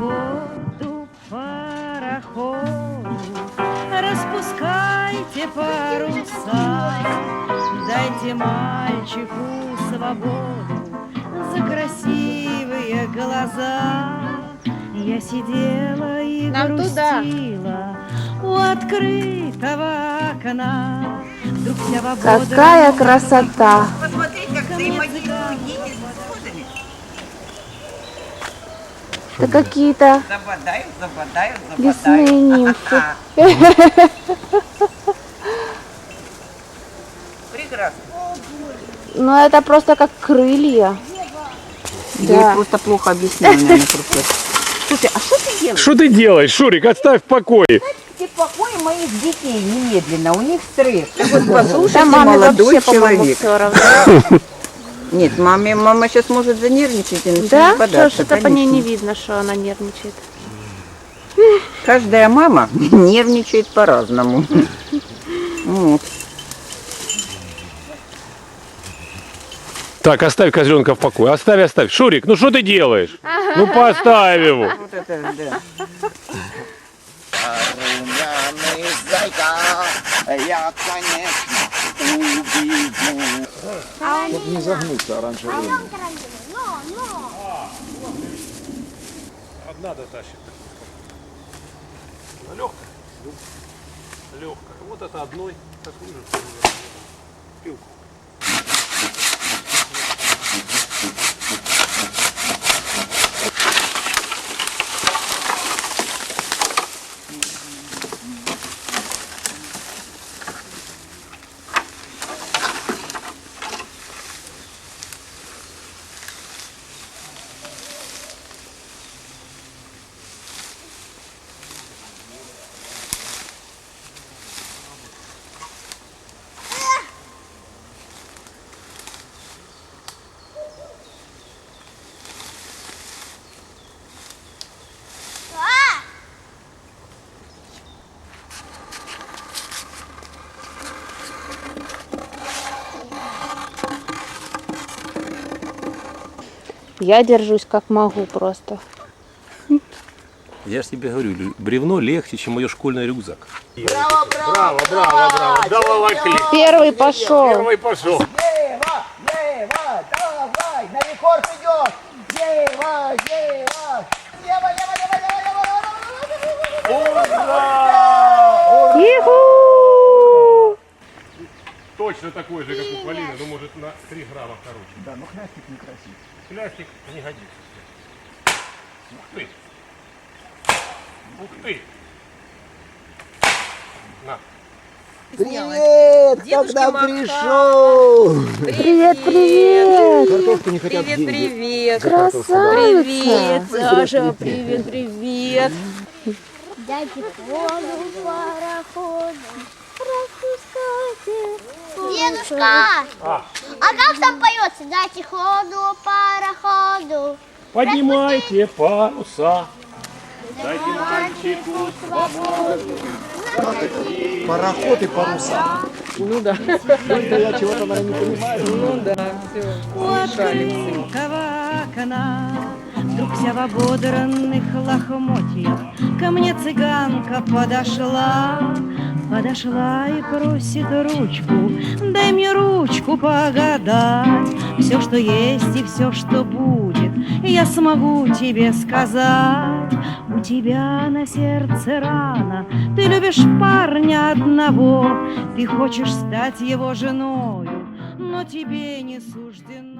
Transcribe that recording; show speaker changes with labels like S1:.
S1: работу. Распускайте паруса, дайте мальчику свободу за красивые глаза. Я сидела и
S2: Нам
S1: грустила туда. у открытого окна.
S2: Какая красота!
S3: Посмотрите, как взаимодействует
S2: это какие-то
S3: Забодают, забодают,
S2: лесные нимфы.
S3: Прекрасно.
S2: Ну это просто как крылья. Да.
S3: просто плохо объяснил, наверное, просто. Слушай, а что ты делаешь?
S4: Что ты делаешь, Шурик? Оставь в покое.
S3: Ты покой моих детей немедленно, у них стресс. Ты вот послушайте, молодой человек. Нет, маме, мама сейчас может занервничать и начнет
S2: Да? Что что-то по ней
S3: конечно.
S2: не видно, что она нервничает.
S3: Каждая мама нервничает по-разному. Вот.
S4: Так, оставь козленка в покое. Оставь, оставь. Шурик, ну что ты делаешь? Ну поставь его.
S3: Вот это, да.
S5: Румяный зайка, я, конечно, убегу.
S6: Не загнуться раньше времени.
S4: Одна дотащит. Легкая. Легкая. Вот это одной. Такую же. Пилку.
S2: Я держусь как могу просто.
S7: Я же тебе говорю, бревно легче, чем мой школьный рюкзак.
S4: Браво, браво, браво. Да волокли.
S2: Первый пошел.
S4: Первый пошел. Точно такой же, как у Полины, но может на 3 грамма короче.
S5: Да, ну хлястик некрасивый.
S4: Плястик не годится. Ух ты. Ух ты. На.
S5: Привет, когда пришел.
S2: Привет, привет!
S6: Картошку не хотят.
S2: Привет!
S6: Да.
S2: Красавица! Саша, привет, привет!
S8: Дайте воду пароходу, распускайте. Дедушка, а как там поется? Дайте ходу пароходу.
S4: Поднимайте паруса. Дайте мальчику
S6: Пароход и паруса. Ну да. Я чего-то, наверное, не понимаю.
S1: у открытого окна Вдруг вся в ободранных лохмотьях Ко мне цыганка подошла Подошла и просит ручку. Дай мне ручку погадать. Все, что есть и все, что будет Я смогу тебе сказать. У тебя на сердце рана. Ты любишь парня одного. Ты хочешь стать его женою Но тебе не суждено